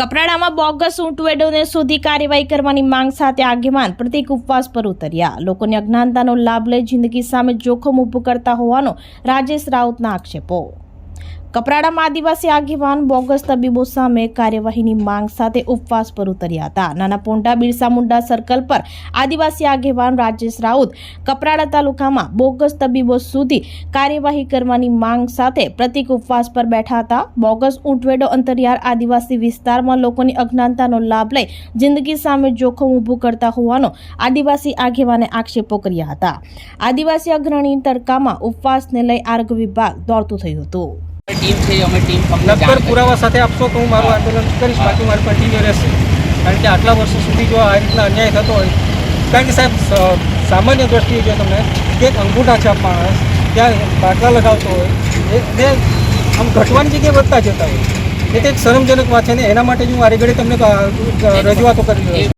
કપરાડામાં bogus ઊંટવેડોને શોધી કાર્યવાહી કરવાની માંગ સાથે આગેવાન પ્રતિક ઉપવાસ પર ઉતર્યા. લોકોને અજ્ઞાનતાનો લાભ લઈ જિંદગી સામે જોખમ ઊભું કરતા હોવાનો રાજેશ રાઉતના આક્ષેપો. કપરાડામાં આદિવાસી આગેવાન બોગસ તબીબો સામે કાર્યવાહીની માંગ સાથે ઉપવાસ પર ઉતર્યા હતા. નાના પોંડા બિરસા મુંડા સર્કલ પર આદિવાસી આગેવાન રાજેશ રાઉત કપરાડા તાલુકામાં બોગસ તબીબો સુધી કાર્યવાહી કરવાની માંગ સાથે પ્રતિક ઉપવાસ પર બેઠા હતા. બોગસ ઊંટવેડો અંતરિયાળ આદિવાસી વિસ્તારમાં લોકોની અજ્ઞાનતાનો લાભ લઈ જિંદગી સામે જોખમ ઊભું કરતા હોવાનો આદિવાસી આગેવાને આક્ષેપો કર્યા હતા. આદિવાસી અગ્રણી તડકામાં ઉપવાસને લઈ આરોગ્ય વિભાગ દોડતું થયું હતું. ટીમ છે અમે ટીમ નક્કર પુરાવા સાથે આપશો તો હું મારું આંદોલન કરીશ બાકી મારું કન્ટિન્યુ રહેશે. કારણ કે આટલા વર્ષો સુધી જો આ રીતના અન્યાય થતો હોય કારણ કે સાહેબ સામાન્ય દ્રષ્ટિએ જો તમે એક અંગૂઠા છાપ માણસ ત્યાં બાટલા લગાવતો હોય એ આમ ઘટવાની જગ્યાએ વધતા જતા હોય. એટલે એક શરમજનક વાત છે ને એના માટે જ હું વારે ઘડી તમને રજૂઆતો કરી રહ્યો